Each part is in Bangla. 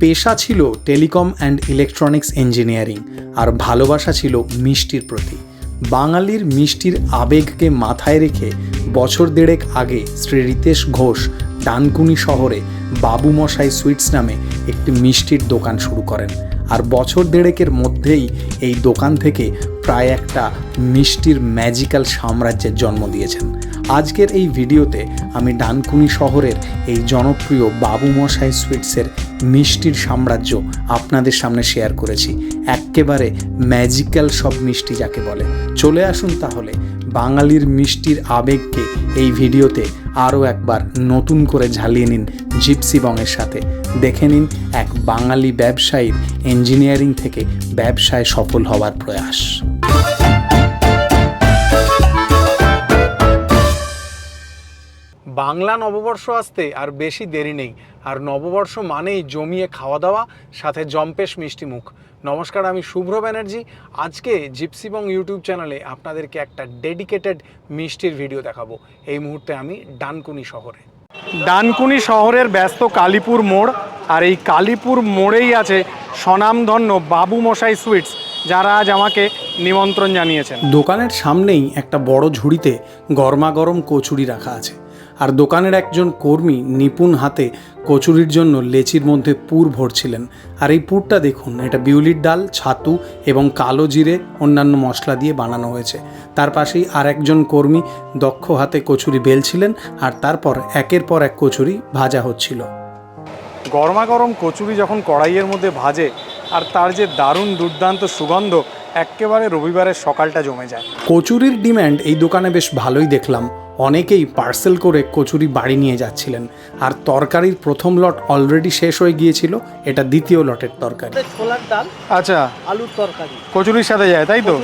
পেশা ছিল টেলিকম অ্যান্ড ইলেকট্রনিক্স ইঞ্জিনিয়ারিং, আর ভালোবাসা ছিল মিষ্টির প্রতি। বাঙালির মিষ্টির আবেগকে মাথায় রেখে বছর দেড়েক আগে শ্রী রিতেশ ঘোষ ডানকুনি শহরে বাবু মশাই সুইটস নামে একটি মিষ্টির দোকান শুরু করেন। আর বছর দেড়েকের মধ্যেই এই দোকান থেকে প্রায় একটা মিষ্টির ম্যাজিক্যাল সাম্রাজ্যের জন্ম দিয়েছেন। আজকের এই ভিডিওতে আমি ডানকুনি শহরের এই জনপ্রিয় বাবু মশাই সুইটসের মিষ্টির সাম্রাজ্য আপনাদের সামনে শেয়ার করেছি। এক্কেবারে ম্যাজিক্যাল সব মিষ্টি যাকে বলে। চলে আসুন তাহলে বাঙালির মিষ্টির আবেগকে এই ভিডিওতে আরও একবার নতুন করে ঝালিয়ে নিন জিপসি বংয়ের সাথে। দেখে নিন এক বাঙালি ব্যবসায়ীর ইঞ্জিনিয়ারিং থেকে ব্যবসায় সফল হওয়ার প্রয়াস। বাংলা নববর্ষ আসতে আর বেশি দেরি নেই। আর নববর্ষ মানেই জমিয়ে খাওয়া দাওয়া সাথে জম্পেশ মিষ্টি মুখ। নমস্কার আমি শুভ্র ব্যানার্জি। আজকে জিপসিবং ইউটিউব চ্যানেলে আপনাদেরকে একটা ডেডিকেটেড মিষ্টির ভিডিও দেখাবো। এই মুহূর্তে আমি ডানকুনি শহরে। ডানকুনি শহরের ব্যস্ত কালীপুর মোড় আর এই কালীপুর মোড়েই আছে স্বনামধন্য বাবু মশাই সুইটস যারা আজ আমাকে নিমন্ত্রণ জানিয়েছেন। দোকানের সামনেই একটা বড় ঝুড়িতে গরমাগরম কচুরি রাখা আছে। আর দোকানের একজন কর্মী নিপুণ হাতে কচুরির জন্য লেচির মধ্যে পুর ভরছিলেন। আর এই পুরটা দেখুন এটা বিউলির ডাল ছাতু এবং কালো জিরে অন্যান্য মশলা দিয়ে বানানো হয়েছে। তার পাশেই আর একজন কর্মী দক্ষ হাতে কচুরি বেলছিলেন আর তারপর একের পর এক কচুরি ভাজা হচ্ছিল। গরমা গরম কচুরি যখন কড়াইয়ের মধ্যে ভাজে আর তার যে দারুণ দুর্দান্ত সুগন্ধ একেবারে রবিবারের সকালটা জমে যায়। কচুরির ডিম্যান্ড এই দোকানে বেশ ভালোই দেখলাম। অনেকেই পার্সেল করে কচুরি বাড়ি নিয়ে যাচ্ছিলেন। আর তরকারির প্রথম লট অলরেডি শেষ হয়ে গিয়েছিল এটা দ্বিতীয় লটের তরকারি। ছোলার ডাল আচ্ছা। আলুর তরকারি। কচুরির সাথে যায় তাই তো?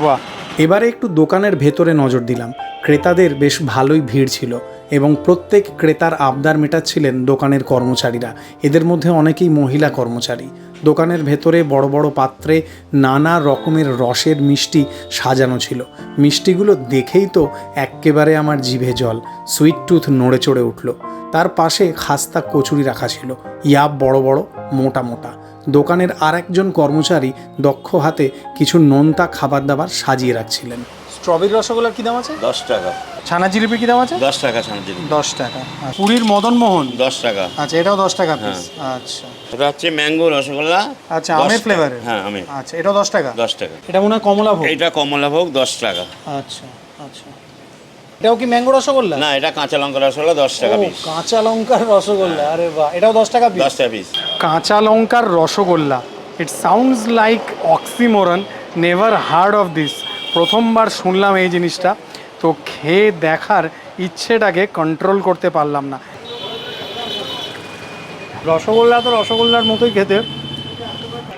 বাহ। এবারে একটু দোকানের ভেতরে নজর দিলাম। ক্রেতাদের বেশ ভালোই ভিড় ছিল এবং প্রত্যেক ক্রেতার আবদার মেটাচ্ছিলেন দোকানের কর্মচারীরা। এদের মধ্যে অনেকেই মহিলা কর্মচারী। দোকানের ভেতরে বড় বড় পাত্রে নানা রকমের রসের মিষ্টি সাজানো ছিল। মিষ্টিগুলো দেখেই তো একেবারে আমার জিভে জল সুইট টুথ নড়ে চড়ে উঠল। তার পাশে খাস্তা কচুরি রাখা ছিল। ইয়াব বড় বড়, মোটা মোটা। দোকানের আর একজন কর্মচারী দক্ষ হাতে কিছু নোনতা খাবার দাবার সাজিয়ে রাখছিলেন। স্ট্রবেরি রসগোল্লার কি দাম আছে? দশ টাকা। ছানা জিলিপি কি দাম আছে? দশ টাকা ছানাচিনি দশ টাকা। পুরীর মদন মোহন? দশ টাকা। আচ্ছা এটাও দশ টাকা পিস আচ্ছা। এটা হচ্ছে ম্যাঙ্গো রসগোল্লা। আচ্ছা আমের। ফ্লেভারের হ্যাঁ আমি আচ্ছা এটাও দশ টাকা? দশ টাকা। এটা মনে হয় কমলা ভোগ এইটা কমলাভোগ দশ টাকা। আচ্ছা আচ্ছা। এটাও কি ম্যাঙ্গো রসগোল্লা? না এটা কাঁচা লঙ্কা রসগোল্লা দশ টাকা পিস। কাঁচা লঙ্কার রসগোল্লা আরে বাহ এটাও দশ টাকা পিস? দশ টাকা পিস। কাঁচা লঙ্কার rasgulla it sounds like oxymoron never heard of this প্রথমবার শুনলাম এই জিনিসটা তো খেয়ে দেখার ইচ্ছেটাকে কন্ট্রোল করতে পারলাম না। রসগোল্লা তো রসগোল্লার মতোই খেতে।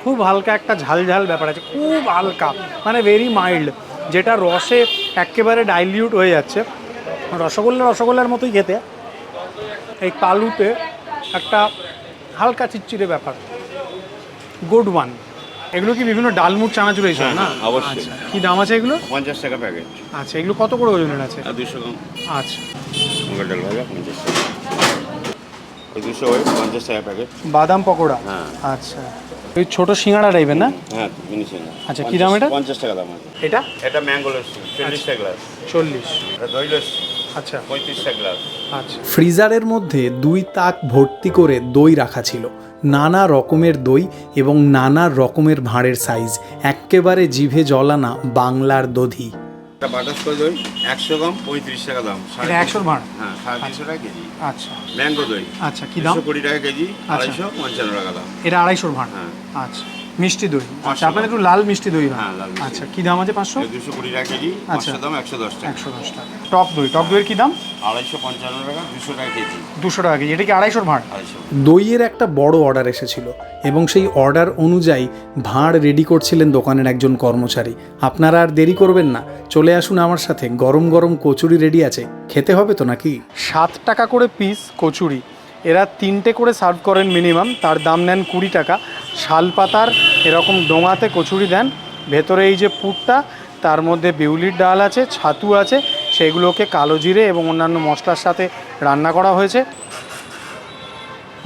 খুব হালকা একটা ঝাল ঝাল ব্যাপার আছে খুব হালকা মানে ভেরি মাইল্ড যেটা রসে একেবারে ডাইলিউট হয়ে যাচ্ছে। রসগোল্লা রসগোল্লার মতোই খেতে। এই কালুতে একটা হালকা চিটচিটে ব্যাপার। Good one. এগুলো কি বিভিন্ন ডালমুট চানাচুর এইসব হ্যাঁ, না? হ্যাঁ, অবশ্যই। আচ্ছা। কি দাম আছে এগুলো? পঞ্চাশ টাকা প্যাকেট আচ্ছা এগুলো কত করে ওজনের আছে? দুশো গ্রাম। আচ্ছা। মুগের ডাল ভাজা পঞ্চাশ টাকা। দুশো পঞ্চাশ টাকা প্যাকেট বাদাম পকোড়া? হ্যাঁ। আচ্ছা। ওই ছোট সিঙ্গাড়া টাইপের না? হ্যাঁ আচ্ছা, কি দাম এটা? পঞ্চাশ টাকা দাম আছে। এটা? এটা ম্যাঙ্গো লস্যি চল্লিশ টাকা গ্লাস চল্লিশ। এটা দই লস্যি আচ্ছা। পঁয়ত্রিশ টাকা গ্লাস আচ্ছা। ফ্রিজারের মধ্যে দুই তাক ভর্তি করে দই রাখা ছিল। নানা রকমের দই এবং নানা রকমের ভাঁড়ের সাইজ একেবারে জিভে জলানা বাংলার দধি। একটা বাটারস্কচ দই একশো গ্রাম পঁয়ত্রিশ টাকা দাম সাড়ে এটা একশোর ভাঁড়? হ্যাঁ সাড়ে তিনশো টাকা কেজি। আচ্ছা। ম্যাঙ্গো দই আচ্ছা কি দাম? কুড়ি টাকা কেজি আড়াইশো পঞ্চান্ন টাকা দাম। এটা আড়াইশোর ভাঁড়? হ্যাঁ। আচ্ছা। মিষ্টি দই। আচ্ছা পাঁচশো আপনাদের একটু লাল মিষ্টি দই হয়। হ্যাঁ, আচ্ছা কি দাম আছে পাঁচশো? দুশো কুড়ি টাকা কেজি আচ্ছা। দাম একশো দশ টাকা। একশো দশ টাকা। টক দই। টক দইয়ের কি দাম? আড়াইশো পঞ্চান্ন টাকা দুশো টাকা কেজি। দুশো টাকা কেজি। এটা কি আড়াইশোর ভাঁড়? দইয়ের একটা বড় অর্ডার এসেছিল এবং সেই অর্ডার অনুযায়ী ভাঁড় রেডি করছিলেন দোকানের একজন কর্মচারী। আপনারা আর দেরি করবেন না। চলে আসুন আমার সাথে। গরম গরম কচুরি রেডি আছে। খেতে হবে তো নাকি? সাত টাকা করে পিস কচুরি। এরা তিনটে করে সার্ভ করেন মিনিমাম। তার দাম নেন কুড়ি টাকা। শালপাতার এরকম ডোঙাতে কচুরি দেন। ভেতরে এই যে পুরটা, তার মধ্যে বিউলির ডাল আছে, ছাতু আছে, সেগুলোকে কালো জিরে এবং অন্যান্য মশলার সাথে রান্না করা হয়েছে।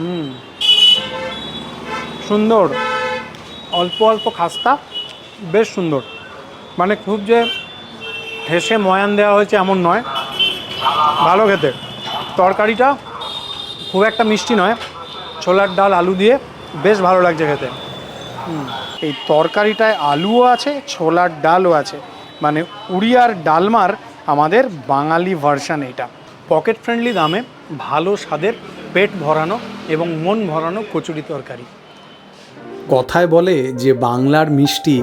হুম। সুন্দর। অল্প অল্প খাস্তা, বেশ সুন্দর। মানে খুব যে ঠেসে ময়ান দেওয়া হয়েছে এমন নয়। ভালো খেতে। তরকারিটা খুব একটা মিষ্টি নয়। ছোলার ডাল, আলু দিয়ে বেশ ভালো লাগছে খেতে। এই তরকারিটায় আলুও আছে, ছোলার ডালও আছে। মানে উড়িয়ার ডালমার আমাদের বাঙালি ভার্সান এটা। পকেট ফ্রেন্ডলি দামে ভালো স্বাদের পেট ভরানো এবং মন ভরানো কচুরি তরকারি। কথায় বলে যে বাংলার মিষ্টি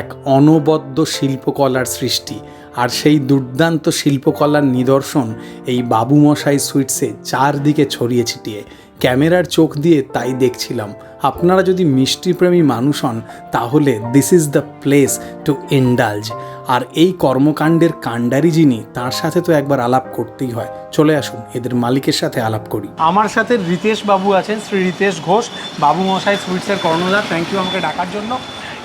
এক অনবদ্য শিল্পকলার সৃষ্টি, আর সেই দুর্দান্ত শিল্পকলার নিদর্শন এই বাবুমশাই সুইটসে চারদিকে ছড়িয়ে ছিটিয়ে। ক্যামেরার চোখ দিয়ে তাই দেখছিলাম। আপনারা যদি মিষ্টিপ্রেমী মানুষ হন, তাহলে this is the place to indulge আর এই কর্মকাণ্ডের কাণ্ডারি যিনি, তার সাথে তো একবার আলাপ করতেই হয়। চলে আসুন, এদের মালিকের সাথে আলাপ করি। আমার সাথে রিতেশ বাবু আছেন, শ্রী রিতেশ ঘোষ। বাবু মশাই, সুইটসের কর্ণধার থ্যাংক ইউ আমাকে ডাকার জন্য।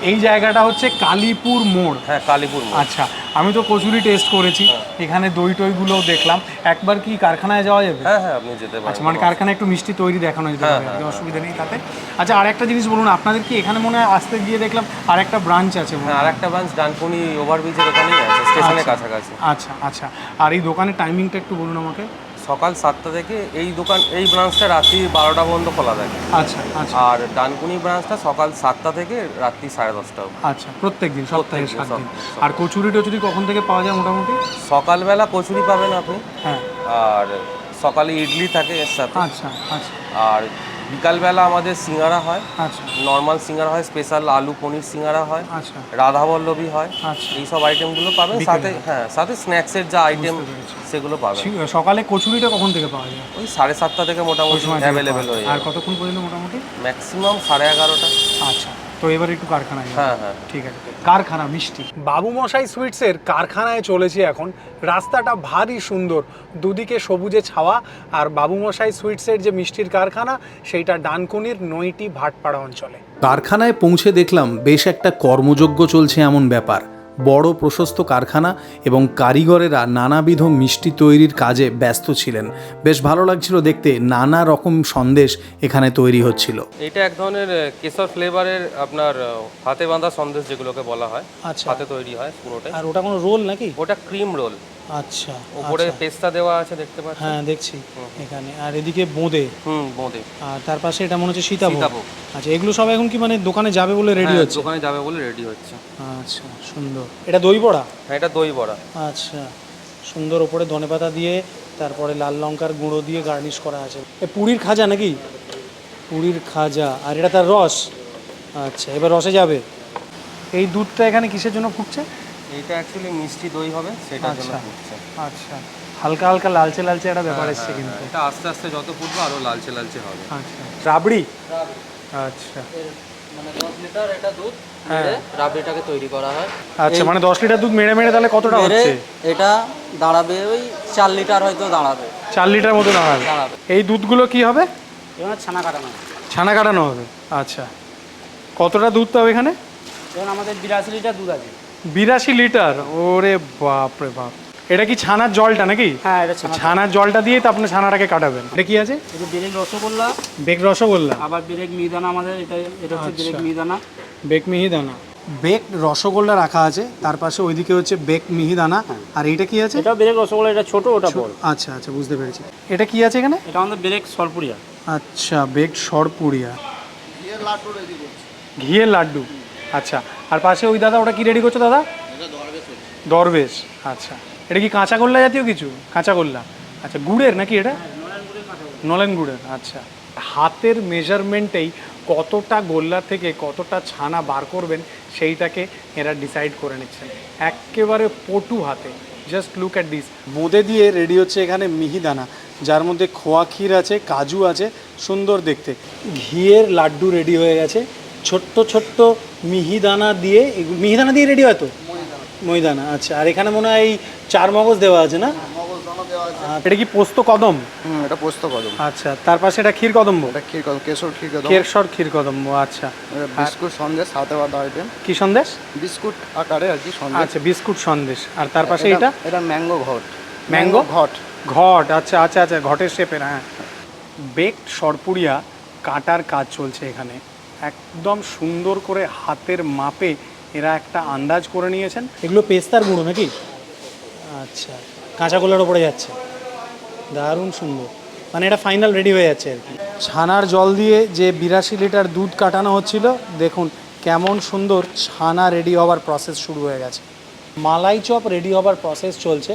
এই জায়গাটা হচ্ছে কালীপুর মোড়। হ্যাঁ কালীপুর আচ্ছা আমি তো কচুরি টেস্ট করেছি। এখানে দই টইগুলোও দেখলাম। একবার কি কারখানায় যাওয়া যাবে? হ্যাঁ হ্যাঁ আপনি যেতে আচ্ছা পারেন মানে কারখানায় একটু মিষ্টি তৈরি দেখানো যেতে হ্যাঁ, পারে হ্যাঁ, অসুবিধা নেই তাতে। আচ্ছা আর একটা জিনিস বলুন আপনাদের কি এখানে মনে হয় আসতে গিয়ে দেখলাম আর একটা ব্রাঞ্চ আছে হ্যাঁ আর একটা ব্রাঞ্চ ডানকুনি ওভারব্রিজের ওখানেই আছে স্টেশনের আচ্ছা। কাছাকাছি। আচ্ছা আচ্ছা। আর এই দোকানের টাইমিংটা একটু বলুন আমাকে। সকাল সাতটা থেকে এই দোকান এই ব্রাঞ্চটা রাত্রি বারোটা পর্যন্ত খোলা থাকে। আচ্ছা আচ্ছা। আর ডানকুনি ব্রাঞ্চটা সকাল সাতটা থেকে রাত্রি সাড়ে দশটা অবধি। আচ্ছা প্রত্যেক দিন সপ্তাহে সাত দিন। আর কচুরি টচুরি কখন থেকে পাওয়া যায় মোটামুটি? সকালবেলা কচুরি পাবেন আপনি। হ্যাঁ। আর সকালে ইডলি থাকে এর সাথে। আচ্ছা আচ্ছা। আর বিকালবেলা আমাদের সিঙ্গারা হয়। আচ্ছা। নর্মাল সিঙ্গারা হয় স্পেশাল আলু পনির সিঙ্গারা হয় আচ্ছা। রাধাবল্লভী হয়। আচ্ছা। এই সব আইটেমগুলো পাবেন সাথে হ্যাঁ সাথে স্ন্যাক্সের যা আইটেম সেগুলো পাবেন। সকালে কচুরিটা কখন থেকে পাওয়া যায়? ওই সাড়ে সাতটা থেকে মোটামুটি অ্যাভেলেবেল হয়ে যায়। আর কতক্ষণ পর্যন্ত মোটামুটি? ম্যাক্সিমাম সাড়ে এগারোটা। আচ্ছা। তো এবার একটু কারখানায়। হ্যাঁ হ্যাঁ। ঠিক আছে। কারখানা মিষ্টি। বাবু মশাই সুইটসের কারখানায় চলেছি এখন। রাস্তাটা ভারী সুন্দর। দুদিকে সবুজে ছাওয়া। আর বাবু মশাই সুইটসের যে মিষ্টির কারখানা সেইটা ডানকুনির নইটি ভাটপাড়া অঞ্চলে। কারখানায় পৌঁছে দেখলাম বেশ একটা কর্মযোগ্য চলছে এমন ব্যাপার। বড় প্রশস্ত কারখানা এবং কারিগরেরা নানাবিধ মিষ্টি তৈরির কাজে ব্যস্ত ছিলেন। বেশ ভালো লাগছিল দেখতে নানা রকম সন্দেশ এখানে তৈরি হচ্ছিল। এটা এক ধরনের কেশর ফ্লেভারের আপনার হাতে বাঁধা সন্দেশ যেগুলোকে বলা হয়। আচ্ছা। হাতে তৈরি হয় পুরোটা আর ওটা কোনো রোল নাকি? ওটা ক্রিম রোল আচ্ছা উপরে পেস্তা দেওয়া আছে দেখতে পাচ্ছেন? হ্যাঁ দেখছি। এখানে। আর এদিকে বোঁদে। হুম বোঁদে। আর তার পাশে এটা মনে হচ্ছে সীতাভোগ। সীতাভোগ। আচ্ছা এগুলো সব এখন কি মানে দোকানে যাবে বলে রেডি হ্যাঁ, হচ্ছে? দোকানে যাবে বলে রেডি হচ্ছে। আচ্ছা সুন্দর। এটা দই বড়া? হ্যাঁ এটা দই বড়া। আচ্ছা সুন্দর ওপরে ধনেপাতা দিয়ে তারপরে লাল লঙ্কার গুঁড়ো দিয়ে গার্নিশ করা আছে। এ পুরীর খাজা নাকি? পুরীর খাজা। আর এটা তার রস? আচ্ছা এবার রসে যাবে। এই দুধটা এখানে কিসের জন্য ফুটছে? এইটা অ্যাকচুয়ালি মিষ্টি দই হবে সেটার জন্য আচ্ছা। ফুটছে। আচ্ছা। হালকা হালকা লালচে লালচে একটা ব্যাপার এসছে কিন্তু। হ্যাঁ, এটা আস্তে আস্তে যত ফুটবে আরও লালচে লালচে হবে। আচ্ছা। রাবড়ি? আচ্ছা। মানে দশ লিটার এটা দুধ হ্যাঁ। রাবড়িটাকে তৈরি করা হয়। আচ্ছা মানে দশ লিটার দুধ মেরে মেরে তাহলে কতটা হচ্ছে? এটা দাঁড়াবে ওই চার লিটার হয়তো দাঁড়াবে। চার লিটার মতো দাঁড়াবে। দাঁড়াবে। এই দুধগুলো কি হবে? এবার ছানা কাটানো ছানা কাটানো হবে। আচ্ছা। কতটা দুধ পাবে এখানে? যেমন আমাদের বিরাশি লিটার দুধ আছে। বিরাশি লিটার? ওরে বাপ রে বাপ। এটা কি ছানার জলটা নাকি? হ্যাঁ এটা ছানার জলটা দিয়ে তো আপনি ছানাটাকে কাটাবেন। এটা কি আছে? এটা বেরেক রসগোল্লা। বেক রসগোল্লা। আবার বেরেক মিহিদানা আমাদের এটা এটা হচ্ছে বেরেক আচ্ছা। মিহিদানা। বেক মিহিদানা। বেক রসগোল্লা রাখা আছে তার পাশে ওইদিকে হচ্ছে বেক মিহিদানা। আর এটা কি আছে? এটা বেরেক রসগোল্লা এটা ছোট ওটা বড়। আচ্ছা আচ্ছা বুঝতে পেরেছি। এটা কি আছে এখানে? এটা আমাদের বেরেক সরপুরিয়া আচ্ছা বেক সরপুরিয়া ঘিয়ের লাড্ডু। আচ্ছা আর পাশে ওই দাদা ওটা কি রেডি করছ দাদা? দরবেশ আচ্ছা। এটা কি কাঁচা গোল্লা জাতীয় কিছু? কাঁচা গোল্লা আচ্ছা গুড়ের নাকি এটা? নলেন গুড়ের আচ্ছা। হাতের মেজারমেন্টেই কতটা গোল্লা থেকে কতটা ছানা বার করবেন সেইটাকে এরা ডিসাইড করে নিচ্ছেন। একেবারে পটু হাতে। জাস্ট লুক অ্যাট দিস বোঁদে দিয়ে রেডি হচ্ছে এখানে মিহিদানা যার মধ্যে খোয়া ক্ষীর আছে কাজু আছে সুন্দর দেখতে। ঘিয়ের লাড্ডু রেডি হয়ে গেছে। ছোট্ট ছোট্ট মিহিদানা দিয়ে মিহিদানা দিয়ে রেডি হয় তো? ময়দানা আচ্ছা। আর এখানে মনে হয় এই চার মগজ দেওয়া আছে না? এটা কি পোস্ত কদম হুম এটা পোস্ত কদম আচ্ছা তার পাশে এটা ক্ষীর কদম্ব? এটা ক্ষীর কদম কেশর ক্ষীর কদম কেরসর ক্ষীর কদম্ব আচ্ছা। বিস্কুট সন্দেশ সাথে বাদ আইটেম কি সন্দেশ? বিস্কুট আকারে আর কি সন্দেশ। আচ্ছা বিস্কুট সন্দেশ। আর তার পাশে এটা এটা? ম্যাঙ্গো ঘট। ম্যাঙ্গো? ঘট। ঘট আচ্ছা আচ্ছা আচ্ছা ঘটের শেপের হ্যাঁ। বেকড সরপুরিয়া কাটার কাজ চলছে এখানে। একদম সুন্দর করে হাতের মাপে এরা একটা আন্দাজ করে নিয়েছেন। এগুলো পেস্তার গুঁড়ো নাকি? আচ্ছা কাঁচা গোলার ওপরে যাচ্ছে। দারুণ সুন্দর। মানে এটা ফাইনাল রেডি হয়ে যাচ্ছে আর কি। ছানার জল দিয়ে যে বিরাশি লিটার দুধ কাটানো হচ্ছিল দেখুন কেমন সুন্দর ছানা রেডি হওয়ার প্রসেস শুরু হয়ে গেছে। মালাই চপ রেডি হবার প্রসেস চলছে।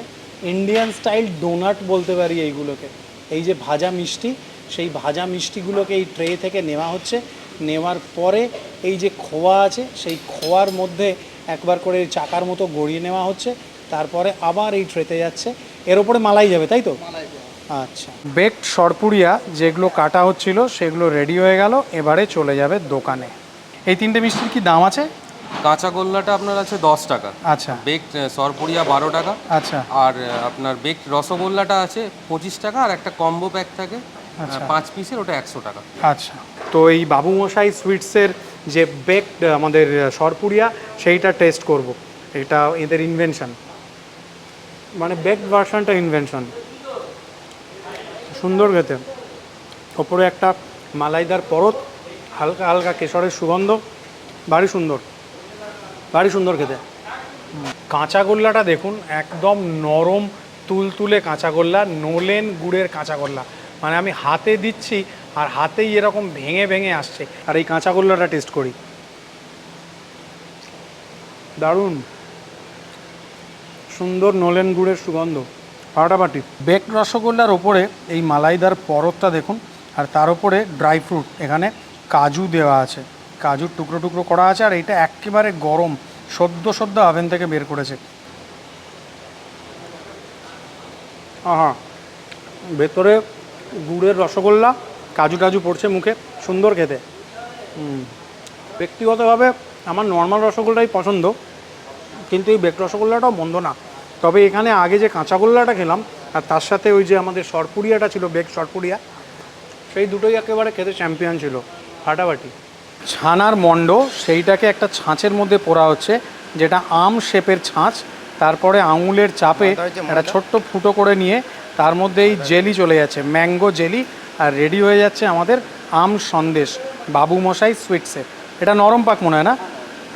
ইন্ডিয়ান স্টাইল ডোনাট বলতে পারি এইগুলোকে। এই যে ভাজা মিষ্টি সেই ভাজা মিষ্টিগুলোকে এই ট্রে থেকে নেওয়া হচ্ছে। নেওয়ার পরে এই যে খোয়া আছে সেই খোয়ার মধ্যে একবার করে চাকার মতো গড়িয়ে নেওয়া হচ্ছে তারপরে আবার এই ট্রেতে যাচ্ছে। এর ওপরে মালাই যাবে তাই তো? আচ্ছা। বেকড সরপুরিয়া যেগুলো কাটা হচ্ছিল সেগুলো রেডি হয়ে গেল এবারে চলে যাবে দোকানে। এই তিনটে মিষ্টির কি দাম আছে? কাঁচা গোল্লাটা আপনার আছে দশ টাকা। আচ্ছা। বেক সরপুরিয়া বারো টাকা। আচ্ছা। আর আপনার বেক রসগোল্লাটা আছে পঁচিশ টাকা আর একটা কম্বো প্যাক থাকে আচ্ছা। পাঁচ পিসের ওটা একশো টাকা। আচ্ছা। তো এই বাবু মশাই সুইটসের যে বেকড আমাদের সরপুরিয়া, সেইটা টেস্ট করব। এটা এদের ইনভেনশন মানে বেকড ভার্সনটা ইনভেনশন সুন্দর খেতে। ওপরে একটা মালাইদার পরত, হালকা হালকা কেশরের সুগন্ধ। ভারী সুন্দর। ভারী সুন্দর খেতে। কাঁচাগোল্লাটা দেখুন, একদম নরম, তুলতুলে কাঁচাগোল্লা নোলেন গুড়ের কাঁচাগোল্লা মানে আমি হাতে দিচ্ছি আর হাতেই এরকম ভেঙে ভেঙে আসছে। আর এই কাঁচাগোল্লাটা টেস্ট করি। দারুণ। সুন্দর নলেন গুড়ের সুগন্ধ। ফাটাফাটি। বেক রসগোল্লার ওপরে এই মালাইদার পরতটা দেখুন। আর তার উপরে ড্রাই ফ্রুট এখানে কাজু দেওয়া আছে। কাজুর টুকরো টুকরো করা আছে আর এটা একেবারে গরম, সদ্য সদ্য আভেন থেকে বের করেছে। আহা! ভেতরে গুড়ের রসগোল্লা কাজু টাজু পড়ছে মুখে সুন্দর খেতে। ব্যক্তিগতভাবে আমার নর্মাল রসগোল্লাই পছন্দ কিন্তু এই বেক রসগোল্লাটাও মন্দ না। তবে এখানে আগে যে কাঁচাগোল্লাটা খেলাম আর তার সাথে ওই যে আমাদের সরপুরিয়াটা ছিল বেক সরপুরিয়া সেই দুটোই একেবারে খেতে চ্যাম্পিয়ন ছিল ফাটাফাটি। ছানার মণ্ড সেইটাকে একটা ছাঁচের মধ্যে পোড়া হচ্ছে যেটা আম শেপের ছাঁচ তারপরে আঙুলের চাপে একটা ছোট্ট ফুটো করে নিয়ে তার মধ্যে এই জেলি চলে যাচ্ছে ম্যাঙ্গো জেলি আর রেডি হয়ে যাচ্ছে আমাদের আম সন্দেশ। বাবু মশাই সুইটসের এটা নরম পাক মনে হয় না?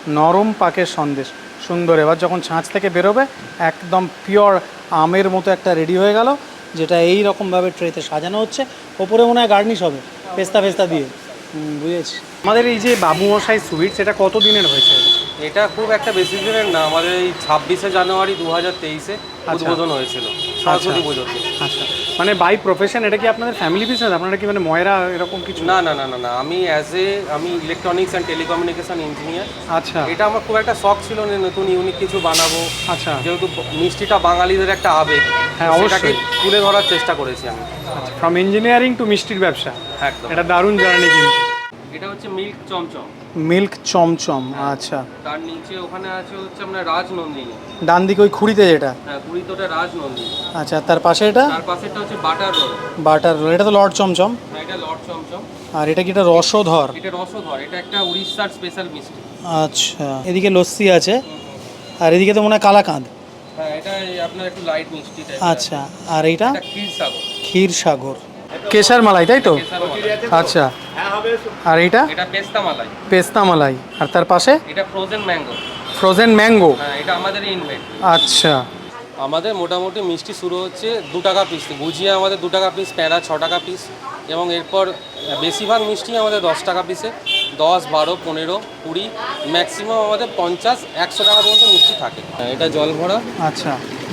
নরম পাকের সন্দেশ। সুন্দর। এবার যখন ছাঁচ থেকে বেরোবে, একদম পিওর আমের মতো একটা রেডি হয়ে গেল, যেটা এই রকমভাবে ট্রেতে সাজানো হচ্ছে। ওপরে মনে হয় গার্নিশ হবে পেস্তা ফেস্তা দিয়ে বুঝেছি। আমাদের এই যে বাবু মশাই সুইটস এটা কত দিনের হয়েছে? এটা খুব একটা বেশি দিনের না। আমাদের এই ছাব্বিশে জানুয়ারি দু হাজার তেইশে উদ্বোধন হয়েছিল। সরস্বতী পুজোর দিন। আচ্ছা। মানে বাই প্রফেশন এটা কি আপনাদের ফ্যামিলি বিজনেস আপনারা কি মানে ময়রা এরকম কিছু? না না না না না। আমি অ্যাজ এ আমি ইলেকট্রনিক্স অ্যান্ড টেলিকমিউনিকেশন ইঞ্জিনিয়ার আচ্ছা। এটা আমার খুব একটা শখ ছিল যে নতুন ইউনিক কিছু বানাবো। আচ্ছা। যেহেতু মিষ্টিটা বাঙালিদের একটা আবেগ হ্যাঁ, অবশ্যই। তুলে ধরার চেষ্টা করেছি আমি। ফ্রম ইঞ্জিনিয়ারিং টু মিষ্টির ব্যবসা। একদম। এটা দারুণ জার্নি কিন্তু। এটা হচ্ছে মিল্ক চমচম। মিল্ক চমচম আচ্ছা। তার নিচে ওখানে আছে হচ্ছে আপনার রাজনন্দিনী। ডান দিকে ওই খুঁড়িতে যেটা? হ্যাঁ কুড়িতোটা রাজনন্দিনী। আচ্ছা তার পাশে এটা? তার পাশেটা হচ্ছে বাটার রোল। বাটার রোল এটা তো লর্ড চমচম? হ্যাঁ এটা লর্ড চমচম। আর এটা কি এটা রসধর? এটা রসধর এটা একটা উড়িষ্যার স্পেশাল মিষ্টি। আচ্ছা এদিকে লস্যি আছে আর এদিকে তো মনে হয় কালাকাঁদ। হ্যাঁ এটা আপনার একটু লাইট মিষ্টি আচ্ছা আর এইটা? এটা ক্ষীর সাগর ক্ষীর সাগর কেশর মালাই তাই তো? আচ্ছা। আর এইটা এটা পেস্তা মালাই। পেস্তা মালাই। আর তার পাশে? এটা ফ্রোজেন ম্যাঙ্গো ফ্রোজেন ম্যাঙ্গো হ্যাঁ এটা আমাদের ইনভেন্ট আচ্ছা। আমাদের মোটামুটি মিষ্টি শুরু হচ্ছে দু টাকা পিস থেকে। গুজিয়া আমাদের দু টাকা পিস প্যাঁড়া ছ টাকা পিস এবং এরপর বেশিরভাগ মিষ্টি আমাদের দশ টাকা পিসে দশ বারো পনেরো কুড়ি ম্যাক্সিমাম আমাদের পঞ্চাশ একশো টাকা পর্যন্ত মিষ্টি থাকে। হ্যাঁ, এটা জল ভরা। আচ্ছা।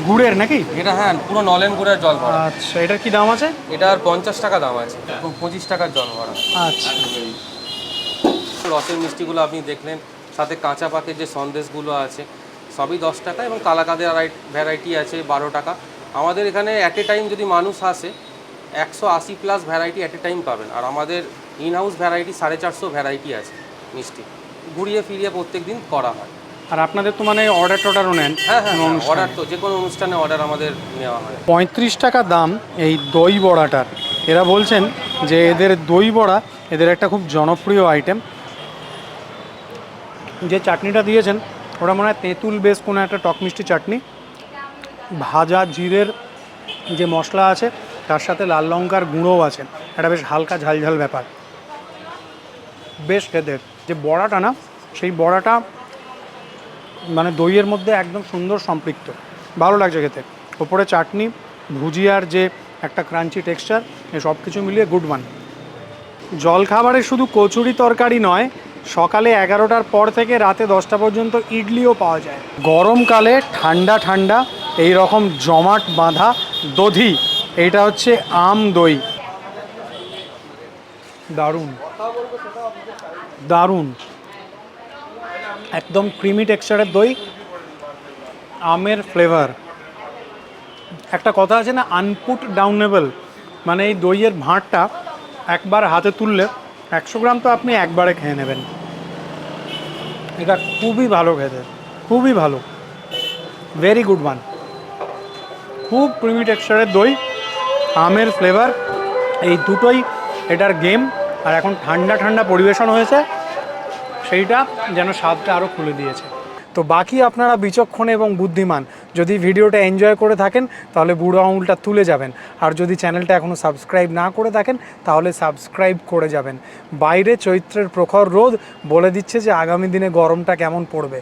গুড়ের নাকি? এটা হ্যাঁ পুরো নলেন গুড়ের জল ভরা। আচ্ছা এটার কি দাম আছে? এটার পঞ্চাশ টাকা দাম আছে পঁচিশ টাকার জল ভরা। আচ্ছা। রসের মিষ্টিগুলো আপনি দেখলেন সাথে কাঁচা পাকের যে সন্দেশগুলো আছে সবই দশ টাকা এবং কালাকাদের ভ্যারাইটি আছে বারো টাকা। আমাদের এখানে অ্যাট এ টাইম যদি মানুষ আসে একশো আশি plus variety at a time পাবেন। আর আমাদের ইন হাউস ভ্যারাইটি সাড়ে চারশো ভ্যারাইটি আছে মিষ্টি। ঘুরিয়ে ফিরিয়ে প্রত্যেক দিন করা হয়। আর আপনাদের তো মানে অর্ডার টর্ডারও নেন। হ্যাঁ হ্যাঁ অর্ডার তো যে কোনো অনুষ্ঠানে অর্ডার আমাদের নেওয়া হয়। পঁয়ত্রিশ টাকা দাম এই দই বড়াটার। এরা বলছেন যে এদের দই বড়া এদের একটা খুব জনপ্রিয় আইটেম যে চাটনিটা দিয়েছেন ওটা মনে হয় তেঁতুল বেশ কোনো একটা টক মিষ্টি চাটনি। ভাজা জিরের যে মশলা আছে তার সাথে লাল লঙ্কার গুঁড়োও আছে। একটা বেশ হালকা ঝালঝাল ব্যাপার। বেশ খেতে যে বড়াটা না সেই বড়াটা মানে দইয়ের মধ্যে একদম সুন্দর সম্পৃক্ত। ভালো লাগছে খেতে। ওপরে চাটনি, ভুজিয়ার যে একটা ক্রাঞ্চি টেক্সচার সব কিছু মিলিয়ে গুড ওয়ান জলখাবারে শুধু কচুরি তরকারি নয়, সকালে এগারোটার পর থেকে রাতে দশটা পর্যন্ত ইডলিও পাওয়া যায়। গরমকালে ঠান্ডা ঠান্ডা এই রকম জমাট বাঁধা দধি, এইটা হচ্ছে আম দই। দারুণ। দারুণ। একদম ক্রিমি টেক্সচারের দই, আমের ফ্লেভার একটা কথা আছে না আনপুট ডাউনেবল মানে এই দইয়ের ভাঁড়টা একবার হাতে তুললে একশো গ্রাম তো আপনি একবারে খেয়ে নেবেন। এটা খুবই ভালো খেতে, খুবই ভালো। ভেরি গুড ওয়ান খুব ক্রিমি টেক্সচারের দই, আমের ফ্লেভার এই দুটোই এটার গেম আর এখন ঠান্ডা ঠান্ডা পরিবেশন হয়েছে। সেইটা যেন স্বাদটা আরও খুলে দিয়েছে। তো বাকি আপনারা বিচক্ষণ এবং বুদ্ধিমান, যদি ভিডিওটা এনজয় করে থাকেন, তাহলে বুড়ো আঙুলটা তুলে যাবেন। আর যদি চ্যানেলটা এখনও সাবস্ক্রাইব না করে থাকেন, তাহলে সাবস্ক্রাইব করে যাবেন। বাইরে চৈত্রের প্রখর রোদ বলে দিচ্ছে যে আগামী দিনে গরমটা কেমন পড়বে।